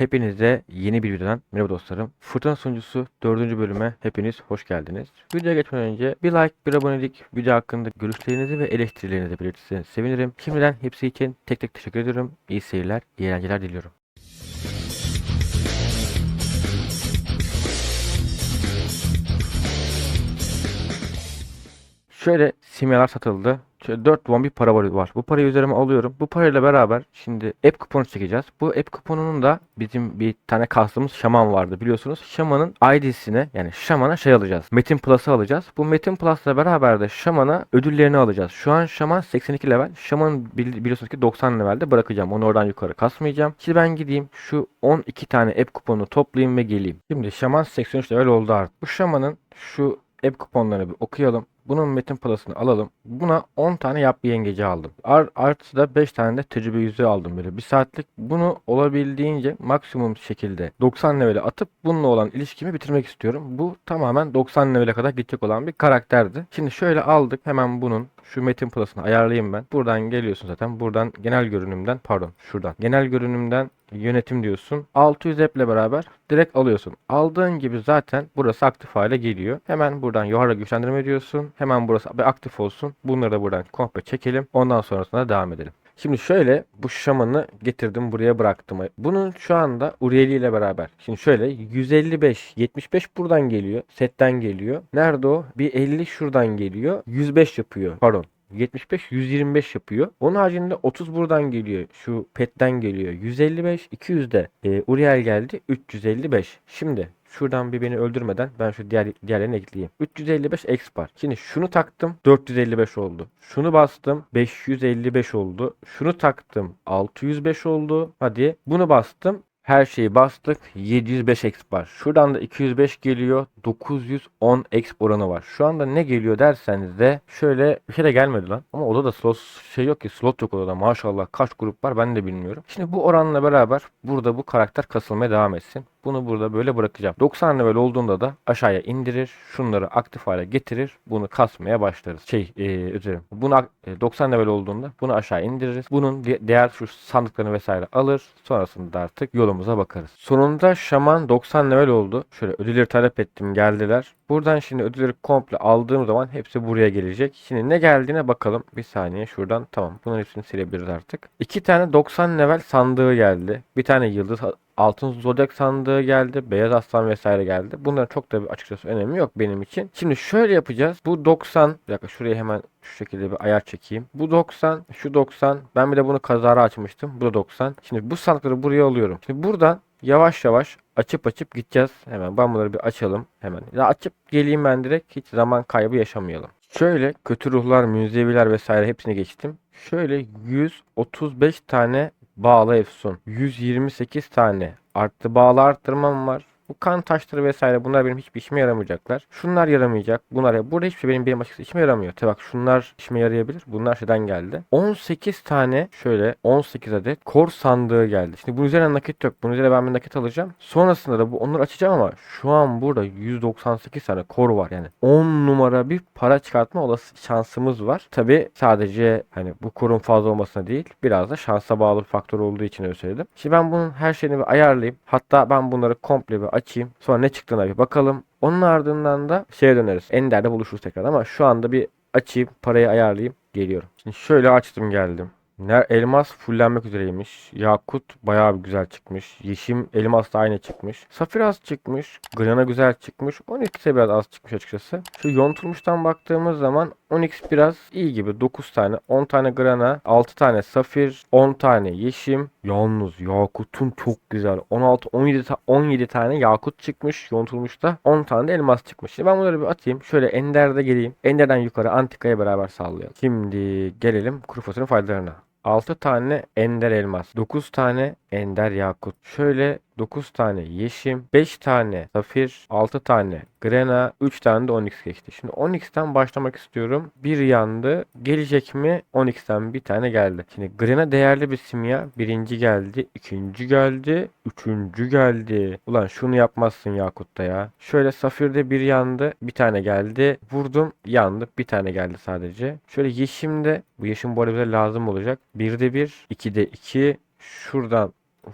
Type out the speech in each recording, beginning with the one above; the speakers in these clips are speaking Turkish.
Hepinize yeni bir videodan merhaba dostlarım. Fırtına sunucusu 4. bölüme hepiniz hoş geldiniz. Videoya geçmeden önce bir like, bir abonelik, video hakkında görüşlerinizi ve eleştirilerinizi belirtirseniz sevinirim. Şimdiden hepsi için tek tek teşekkür ediyorum. İyi seyirler, iyi eğlenceler diliyorum. Şöyle simyalar satıldı. Şöyle 4 won bir para var-. Bu parayı üzerime alıyorum. Bu parayla beraber şimdi app kuponu çekeceğiz. Bu app kuponunun da bizim bir tane kastımız Şaman vardı biliyorsunuz. Şaman'ın ID'sine yani Şaman'a şey alacağız. Metin Plus'ı alacağız. Bu Metin Plus'la beraber de Şaman'a ödüllerini alacağız. Şu an Şaman 82 level. Şaman bili- biliyorsunuz ki 90 levelde bırakacağım. Onu oradan yukarı kasmayacağım. Şimdi ben gideyim şu 12 tane app kuponunu toplayayım ve geleyim. Şimdi Şaman 83 level oldu artık. Bu Şaman'ın şu app kuponlarını bir okuyalım. Bunun metin plus'ını alalım. Buna 10 tane yap yengeci aldım. Ar artı da 5 tane de tecrübe yüzüğü aldım böyle. Bir saatlik bunu olabildiğince maksimum şekilde 90 levele atıp bununla olan ilişkimi bitirmek istiyorum. Bu tamamen 90 levele kadar gidecek olan bir karakterdi. Şimdi şöyle aldık. Hemen bunun şu metin plus'ını ayarlayayım ben. Buradan geliyorsun zaten. Buradan genel görünümden pardon şuradan. Genel görünümden yönetim diyorsun. 600 app beraber direkt alıyorsun. Aldığın gibi zaten burası aktif hale geliyor. Hemen buradan yukarı güçlendirme diyorsun. Hemen burası bir aktif olsun. Bunları da buradan komple çekelim. Ondan sonrasında devam edelim. Şimdi şöyle bu şamanı getirdim buraya bıraktım. Bunun şu anda Urieli ile beraber. Şimdi şöyle 155, 75 buradan geliyor. Setten geliyor. Nerede o? Bir 50 şuradan geliyor. 105 yapıyor. Pardon. 75 125 yapıyor. Onun haricinde 30 buradan geliyor. Şu petten geliyor. 155 200 de e, Uriel geldi 355. Şimdi şuradan bir beni öldürmeden ben şu diğer diğerlerini ekleyeyim. 355 expar. Şimdi şunu taktım 455 oldu. Şunu bastım 555 oldu. Şunu taktım 605 oldu. Hadi bunu bastım her şeyi bastık. 705 exp var. Şuradan da 205 geliyor. 910 exp oranı var. Şu anda ne geliyor derseniz de şöyle bir şey de gelmedi lan. Ama odada slot şey yok ki. Slot yok odada. Maşallah kaç grup var ben de bilmiyorum. Şimdi bu oranla beraber burada bu karakter kasılmaya devam etsin. Bunu burada böyle bırakacağım. 90 level olduğunda da aşağıya indirir. Şunları aktif hale getirir. Bunu kasmaya başlarız. Şey e, üzerim. Bunu e, 90 level olduğunda bunu aşağı indiririz. Bunun di- diğer şu sandıklarını vesaire alır. Sonrasında artık yolumuza bakarız. Sonunda şaman 90 level oldu. Şöyle ödülleri talep ettim geldiler. Buradan şimdi ödülleri komple aldığım zaman hepsi buraya gelecek. Şimdi ne geldiğine bakalım. Bir saniye şuradan tamam. Bunların hepsini silebiliriz artık. İki tane 90 level sandığı geldi. Bir tane yıldız altın zodyak sandığı geldi. Beyaz aslan vesaire geldi. Bunların çok da açıkçası önemi yok benim için. Şimdi şöyle yapacağız. Bu 90. Bir dakika şuraya hemen şu şekilde bir ayar çekeyim. Bu 90. Şu 90. Ben bir de bunu kazara açmıştım. Bu da 90. Şimdi bu sandıkları buraya alıyorum. Şimdi buradan yavaş yavaş açıp açıp gideceğiz. Hemen ben bunları bir açalım. Hemen. Ya açıp geleyim ben direkt. Hiç zaman kaybı yaşamayalım. Şöyle kötü ruhlar, münzeviler vesaire hepsini geçtim. Şöyle 135 tane bağlı efsun. 128 tane arttı bağlı arttırmam var. Bu kan taşları vesaire bunlar benim hiçbir işime yaramayacaklar. Şunlar yaramayacak. Bunlar burada hiçbir şey benim benim açıkçası işime yaramıyor. Tabi bak şunlar işime yarayabilir. Bunlar şeyden geldi. 18 tane şöyle 18 adet kor sandığı geldi. Şimdi bunun üzerine nakit yok. Bunun üzerine ben bir nakit alacağım. Sonrasında da bu onları açacağım ama şu an burada 198 tane kor var. Yani 10 numara bir para çıkartma olası şansımız var. Tabi sadece hani bu korun fazla olmasına değil biraz da şansa bağlı bir faktör olduğu için öyle söyledim. Şimdi ben bunun her şeyini bir ayarlayayım. Hatta ben bunları komple bir açayım. Sonra ne çıktığına bir bakalım. Onun ardından da şeye döneriz. Ender'de buluşuruz tekrar ama şu anda bir açayım parayı ayarlayayım geliyorum. Şimdi şöyle açtım geldim. Ner elmas fullenmek üzereymiş. Yakut bayağı bir güzel çıkmış. Yeşim elmas da aynı çıkmış. Safir az çıkmış. Grana güzel çıkmış. Onyx ise biraz az çıkmış açıkçası. Şu yontulmuştan baktığımız zaman Onyx biraz iyi gibi. 9 tane, 10 tane grana, 6 tane safir, 10 tane yeşim. Yalnız yakutun çok güzel. 16 17 ta- 17 tane yakut çıkmış yontulmuşta. 10 tane de elmas çıkmış. Şimdi ben bunları bir atayım. Şöyle Ender'de geleyim. Ender'den yukarı Antika'ya beraber sallayalım. Şimdi gelelim kuru fasulyenin faydalarına. 6 tane ender elmas, 9 tane ender yakut. Şöyle 9 tane yeşim, 5 tane safir, 6 tane grena, 3 tane de onyx geçti. Şimdi onyx'ten başlamak istiyorum. Bir yandı. Gelecek mi? Onyx'ten bir tane geldi. Şimdi grena değerli bir simya. Birinci geldi, ikinci geldi, üçüncü geldi. Ulan şunu yapmazsın Yakut'ta ya. Şöyle safirde bir yandı, bir tane geldi. Vurdum, yandı. Bir tane geldi sadece. Şöyle yeşimde, bu yeşim bu arada bize lazım olacak. Birde bir, ikide iki. Şuradan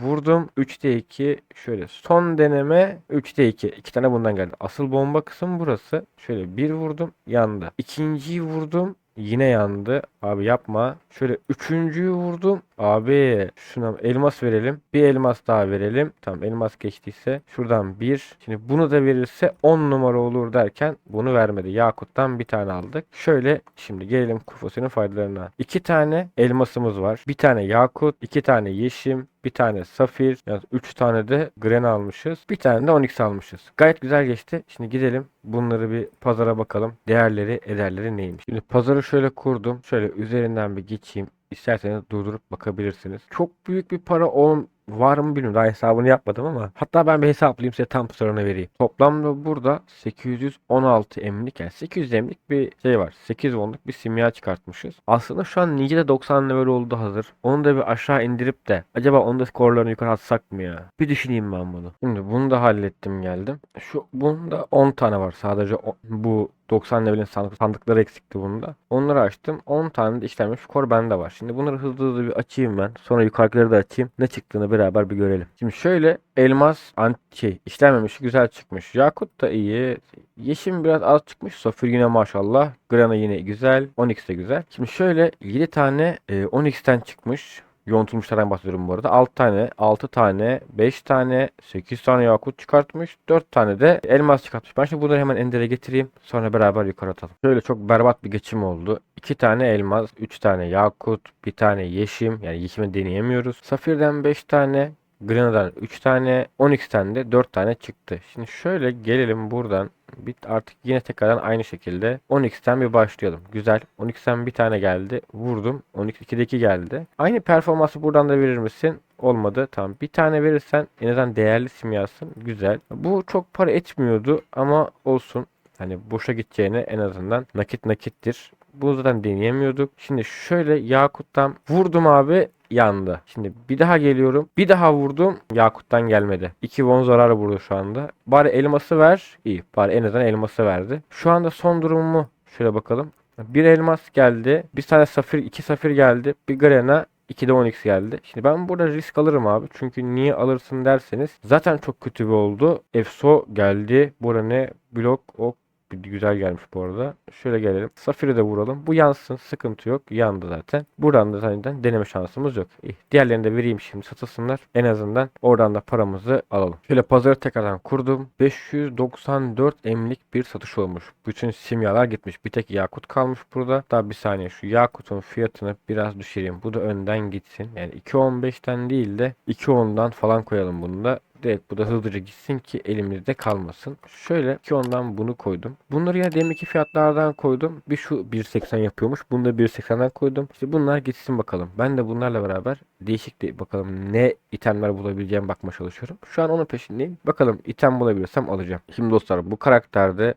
Vurdum 3'te 2. Şöyle son deneme 3'te 2. İki tane bundan geldi. Asıl bomba kısım burası. Şöyle bir vurdum yandı. İkinciyi vurdum Yine yandı. Abi yapma. Şöyle üçüncüyü vurdum. Abi şuna elmas verelim. Bir elmas daha verelim. Tamam elmas geçtiyse şuradan bir. Şimdi bunu da verirse 10 numara olur derken bunu vermedi. Yakut'tan bir tane aldık. Şöyle şimdi gelelim Kufusi'nin faydalarına. İki tane elmasımız var. Bir tane Yakut, iki tane Yeşim, bir tane Safir, yani 3 tane de Gren almışız. Bir tane de Onyx almışız. Gayet güzel geçti. Şimdi gidelim bunları bir pazara bakalım. Değerleri, ederleri neymiş. Şimdi pazarı şöyle kurdum. Şöyle üzerinden bir geçeyim. İsterseniz durdurup bakabilirsiniz. Çok büyük bir para on var mı bilmiyorum. Daha hesabını yapmadım ama. Hatta ben bir hesaplayayım size tam sorunu vereyim. Toplamda burada 816 emlik yani 800 emlik bir şey var. 8 wonluk bir simya çıkartmışız. Aslında şu an Ninja'da 90 level oldu hazır. Onu da bir aşağı indirip de acaba onun da skorlarını yukarı atsak mı ya? Bir düşüneyim ben bunu. Şimdi bunu da hallettim geldim. Şu bunda 10 tane var sadece o- bu 90 level'in sandık, sandıkları eksikti bunda. Onları açtım. 10 tane de işlenmiş skor bende var. Şimdi bunları hızlı hızlı bir açayım ben. Sonra yukarıdakileri da açayım. Ne çıktığını beraber bir görelim. Şimdi şöyle elmas ant şey işlenmemiş güzel çıkmış. Yakut da iyi. Yeşim biraz az çıkmış. Safir yine maşallah. Grana yine güzel. Onyx de güzel. Şimdi şöyle 7 tane e, Onyx'ten çıkmış. Yontulmuşlardan bahsediyorum bu arada. 6 tane, 6 tane, 5 tane, 8 tane yakut çıkartmış. 4 tane de elmas çıkartmış. Ben şimdi bunları hemen endere getireyim. Sonra beraber yukarı atalım. Şöyle çok berbat bir geçim oldu. 2 tane elmas, 3 tane yakut, 1 tane yeşim. Yani yeşimi deneyemiyoruz. Safirden 5 tane, Grenada'dan 3 tane, Onyx'ten de 4 tane çıktı. Şimdi şöyle gelelim buradan. Bir artık yine tekrardan aynı şekilde 12'ten bir başlayalım. Güzel. 12'ten bir tane geldi. Vurdum. 12 2'deki geldi. Aynı performansı buradan da verir misin? Olmadı. Tamam. Bir tane verirsen en azından değerli simyasın. Güzel. Bu çok para etmiyordu ama olsun. Hani boşa gideceğine en azından nakit nakittir. Bunu zaten deneyemiyorduk. Şimdi şöyle Yakut'tan vurdum abi yandı. Şimdi bir daha geliyorum. Bir daha vurdum. Yakut'tan gelmedi. 2 won zararı vurdu şu anda. Bari elması ver. İyi. Bari en azından elması verdi. Şu anda son durumumu şöyle bakalım. Bir elmas geldi. Bir tane safir, iki safir geldi. Bir grena, 2 de 10x geldi. Şimdi ben burada risk alırım abi. Çünkü niye alırsın derseniz zaten çok kötü bir oldu. Efso geldi. Burada ne? Blok, ok, güzel gelmiş bu arada. Şöyle gelelim. Safir'i de vuralım. Bu yansın. Sıkıntı yok. Yandı zaten. Buradan da zaten deneme şansımız yok. İyi. Diğerlerini de vereyim şimdi satılsınlar. En azından oradan da paramızı alalım. Şöyle pazarı tekrardan kurdum. 594 emlik bir satış olmuş. Bütün simyalar gitmiş. Bir tek yakut kalmış burada. Daha bir saniye şu yakutun fiyatını biraz düşüreyim. Bu da önden gitsin. Yani 2.15'ten değil de 2.10'dan falan koyalım bunu da. Direkt bu da hızlıca gitsin ki elimizde kalmasın. Şöyle ki ondan bunu koydum. Bunları yine deminki fiyatlardan koydum. Bir şu 1.80 yapıyormuş. Bunu da 1.80'den koydum. İşte bunlar gitsin bakalım. Ben de bunlarla beraber değişik de bakalım ne itemler bulabileceğim bakma çalışıyorum. Şu an onun peşindeyim. Bakalım item bulabilirsem alacağım. Şimdi dostlar bu karakterde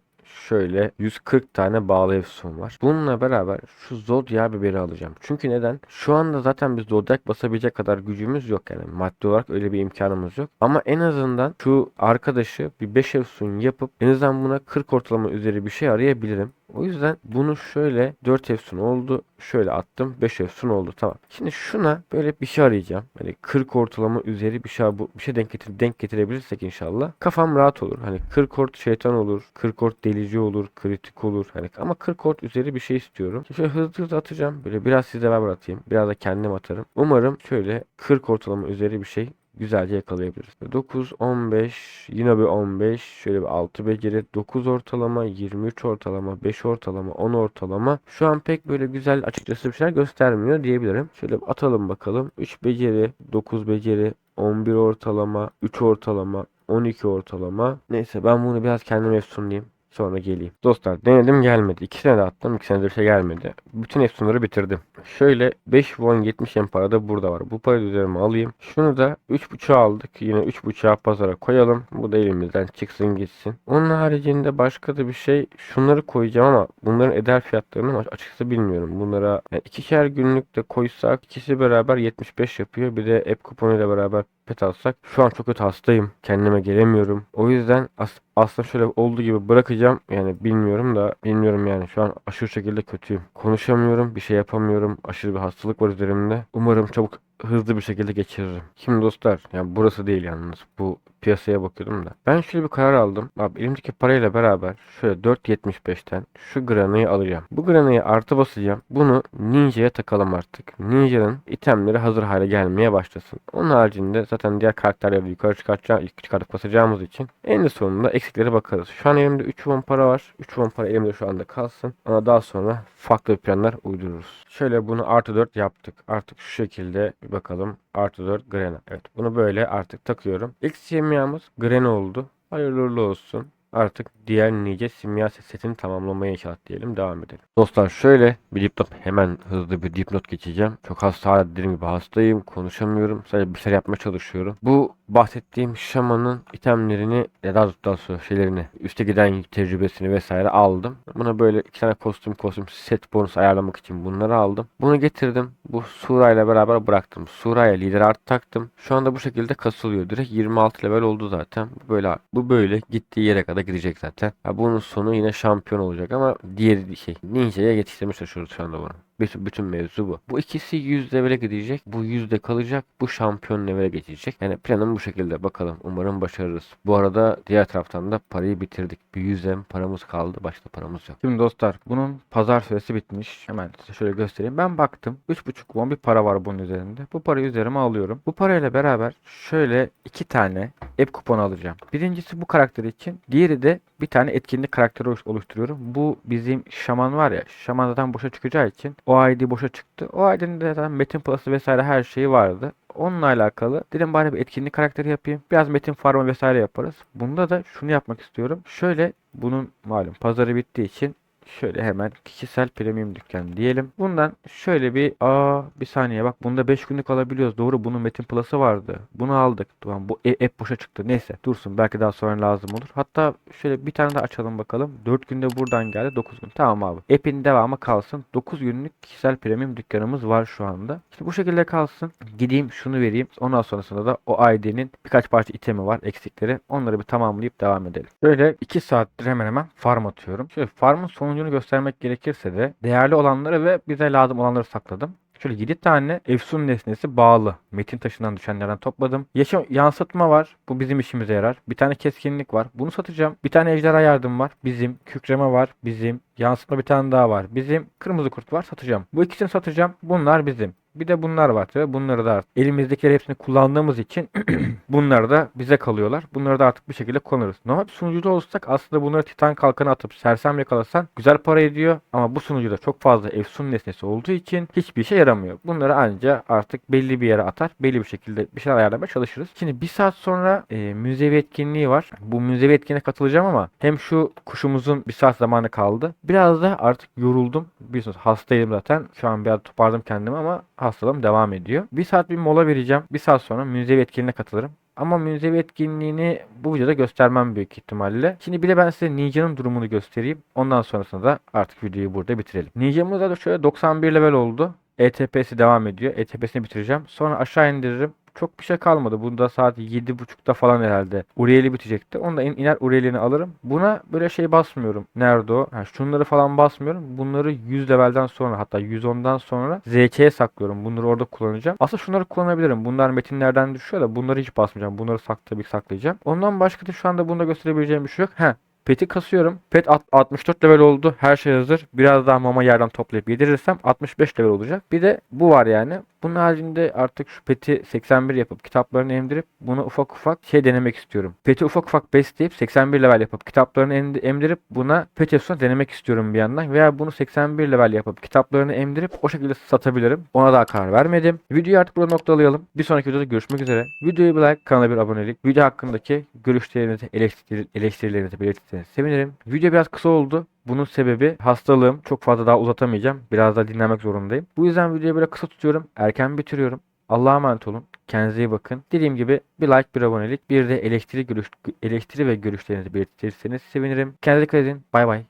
şöyle 140 tane bağlı efsun var. Bununla beraber şu Zodiac biberi alacağım. Çünkü neden? Şu anda zaten biz Zodiac basabilecek kadar gücümüz yok yani. Maddi olarak öyle bir imkanımız yok. Ama en azından şu arkadaşı bir 5 efsun yapıp en azından buna 40 ortalama üzeri bir şey arayabilirim. O yüzden bunu şöyle 4 efsun oldu. Şöyle attım. 5 efsun oldu. Tamam. Şimdi şuna böyle bir şey arayacağım. Hani 40 ortalama üzeri bir şey bu bir şey denk getir denk getirebilirsek inşallah kafam rahat olur. Hani 40 ort şeytan olur. 40 ort delici olur. Kritik olur. Hani ama 40 ort üzeri bir şey istiyorum. Şimdi şöyle hızlı hızlı atacağım. Böyle biraz sizle beraber atayım. Biraz da kendim atarım. Umarım şöyle 40 ortalama üzeri bir şey güzelce yakalayabiliriz. 9, 15, yine bir 15, şöyle bir 6 beceri, 9 ortalama, 23 ortalama, 5 ortalama, 10 ortalama. Şu an pek böyle güzel açıkçası bir şeyler göstermiyor diyebilirim. Şöyle atalım bakalım. 3 beceri, 9 beceri, 11 ortalama, 3 ortalama, 12 ortalama. Neyse ben bunu biraz kendim efsunlayayım. Sonra geleyim. Dostlar denedim gelmedi. İkisine de attım. İkisine de bir şey gelmedi. Bütün efsunları bitirdim. Şöyle 5 won 70 yen para da burada var. Bu parayı üzerime alayım. Şunu da 3.5'a aldık. Yine 3.5'a pazara koyalım. Bu da elimizden çıksın gitsin. Onun haricinde başka da bir şey. Şunları koyacağım ama bunların eder fiyatlarını açıkçası bilmiyorum. Bunlara yani ikişer günlük de koysak ikisi beraber 75 yapıyor. Bir de app kuponuyla beraber pet alsak. Şu an çok kötü hastayım. Kendime gelemiyorum. O yüzden as aslında şöyle olduğu gibi bırakacağım. Yani bilmiyorum da bilmiyorum yani. Şu an aşırı şekilde kötüyüm. Konuşamıyorum. Bir şey yapamıyorum. Aşırı bir hastalık var üzerimde. Umarım çabuk hızlı bir şekilde geçiririm. Şimdi dostlar yani burası değil yalnız. Bu piyasaya bakıyordum da. Ben şöyle bir karar aldım. Abi elimdeki parayla beraber şöyle 4.75'ten şu granayı alacağım. Bu granayı artı basacağım. Bunu Ninja'ya takalım artık. Ninja'nın itemleri hazır hale gelmeye başlasın. Onun haricinde zaten diğer karakterleri yukarı çıkartacağım, çıkartıp basacağımız için en sonunda eksikleri bakarız. Şu an elimde 3 won para var. 3 won para elimde şu anda kalsın. Ama daha sonra farklı planlar uydururuz. Şöyle bunu artı 4 yaptık. Artık şu şekilde bakalım. Artı 4 Grena. Evet bunu böyle artık takıyorum. İlk simyamız Grena oldu. Hayırlı olsun. Artık diğer nice simya setini tamamlamaya inşallah diyelim. Devam edelim. Dostlar şöyle bir dipnot hemen hızlı bir dipnot geçeceğim. Çok hasta dediğim gibi hastayım. Konuşamıyorum. Sadece bir şeyler yapmaya çalışıyorum. Bu bahsettiğim şamanın itemlerini ya daha doğrusu şeylerini üste giden tecrübesini vesaire aldım. Buna böyle iki tane kostüm kostüm set bonus ayarlamak için bunları aldım. Bunu getirdim. Bu Sura ile beraber bıraktım. Sura'ya lider art taktım. Şu anda bu şekilde kasılıyor. Direkt 26 level oldu zaten. Bu böyle bu böyle gittiği yere kadar gidecek zaten. Ha, bunun sonu yine şampiyon olacak ama diğeri şey Ninja'ya çalışıyoruz şu anda bunu. Bütün, bütün mevzu bu. Bu ikisi 100 levele gidecek. Bu 100'de kalacak. Bu şampiyon levele geçecek. Yani planım bu şekilde. Bakalım. Umarım başarırız. Bu arada diğer taraftan da parayı bitirdik. Bir 100 em paramız kaldı. Başka paramız yok. Şimdi dostlar bunun pazar süresi bitmiş. Hemen size şöyle göstereyim. Ben baktım. 3.5 won bir para var bunun üzerinde. Bu parayı üzerime alıyorum. Bu parayla beraber şöyle iki tane app kuponu alacağım. Birincisi bu karakter için. Diğeri de bir tane etkinlik karakteri oluş- oluşturuyorum. Bu bizim şaman var ya. Şaman zaten boşa çıkacağı için o ID boşa çıktı. O ID'nin de zaten Metin Plus'ı vesaire her şeyi vardı. Onunla alakalı dedim bari bir etkinlik karakteri yapayım. Biraz metin farmı vesaire yaparız. Bunda da şunu yapmak istiyorum. Şöyle bunun malum pazarı bittiği için Şöyle hemen kişisel premium dükkan diyelim. Bundan şöyle bir aa bir saniye bak bunda 5 günlük alabiliyoruz. Doğru bunun Metin Plus'ı vardı. Bunu aldık. Tamam bu e- app boşa çıktı. Neyse dursun belki daha sonra lazım olur. Hatta şöyle bir tane daha açalım bakalım. 4 günde buradan geldi 9 gün. Tamam abi. App'in devamı kalsın. 9 günlük kişisel premium dükkanımız var şu anda. İşte bu şekilde kalsın. Gideyim şunu vereyim. Ondan sonrasında da o ID'nin birkaç parça itemi var eksikleri. Onları bir tamamlayıp devam edelim. Böyle 2 saattir hemen hemen farm atıyorum. Şöyle farmın sonucunu göstermek gerekirse de değerli olanları ve bize lazım olanları sakladım. Şöyle 7 tane efsun nesnesi bağlı. Metin taşından düşenlerden topladım. Yaşam yansıtma var. Bu bizim işimize yarar. Bir tane keskinlik var. Bunu satacağım. Bir tane ejderha yardım var. Bizim. Kükreme var. Bizim. Yansıtma bir tane daha var. Bizim. Kırmızı kurt var. Satacağım. Bu ikisini satacağım. Bunlar bizim. Bir de bunlar var tabii. Bunları da artık elimizdekileri hepsini kullandığımız için bunlar da bize kalıyorlar. Bunları da artık bir şekilde kullanırız. Normal bir sunucuda olsak aslında bunları titan kalkanı atıp sersem yakalasan güzel para ediyor. Ama bu sunucuda çok fazla efsun nesnesi olduğu için hiçbir işe yaramıyor. Bunları anca artık belli bir yere atar. Belli bir şekilde bir şeyler ayarlamaya çalışırız. Şimdi bir saat sonra e, müzevi etkinliği var. Bu müzevi etkinliğe katılacağım ama hem şu kuşumuzun bir saat zamanı kaldı. Biraz da artık yoruldum. Biliyorsunuz hastayım zaten. Şu an biraz toparladım kendimi ama hastalığım devam ediyor. Bir saat bir mola vereceğim. Bir saat sonra müzevi etkinliğine katılırım. Ama müzevi etkinliğini bu videoda göstermem büyük ihtimalle. Şimdi bir de ben size Ninja'nın durumunu göstereyim. Ondan sonrasında da artık videoyu burada bitirelim. Ninja'mız da şöyle 91 level oldu. ETP'si devam ediyor. ETP'sini bitireceğim. Sonra aşağı indiririm. Çok bir şey kalmadı. Bunda saat 7.30'da falan herhalde. Uriel'i bitecekti. Onu da in- iner Uriel'ini alırım. Buna böyle şey basmıyorum. Nerede o? Ha, şunları falan basmıyorum. Bunları 100 levelden sonra hatta 110'dan sonra ZC'ye saklıyorum. Bunları orada kullanacağım. Aslında şunları kullanabilirim. Bunlar metinlerden düşüyor da bunları hiç basmayacağım. Bunları sak tabii ki saklayacağım. Ondan başka da şu anda bunda gösterebileceğim bir şey yok. Heh. Pet'i kasıyorum. Pet at- 64 level oldu. Her şey hazır. Biraz daha mama yerden toplayıp yedirirsem 65 level olacak. Bir de bu var yani. Bunun haricinde artık şu Pet'i 81 yapıp kitaplarını emdirip bunu ufak ufak şey denemek istiyorum. Pet'i ufak ufak besleyip 81 level yapıp kitaplarını em- emdirip buna Pet Efsun'a denemek istiyorum bir yandan. Veya bunu 81 level yapıp kitaplarını emdirip o şekilde satabilirim. Ona daha karar vermedim. Videoyu artık burada noktalayalım. Bir sonraki videoda görüşmek üzere. Videoyu bir like, kanala bir abonelik. Video hakkındaki görüşlerinizi, eleştiri- eleştirilerinizi belirtirseniz sevinirim. Video biraz kısa oldu. Bunun sebebi hastalığım. Çok fazla daha uzatamayacağım. Biraz daha dinlemek zorundayım. Bu yüzden videoyu böyle kısa tutuyorum. Erken bitiriyorum. Allah'a emanet olun. Kendinize iyi bakın. Dediğim gibi bir like, bir abonelik, bir de eleştiri, görüş, eleştiri ve görüşlerinizi belirtirseniz sevinirim. Kendinize dikkat edin. Bay bay.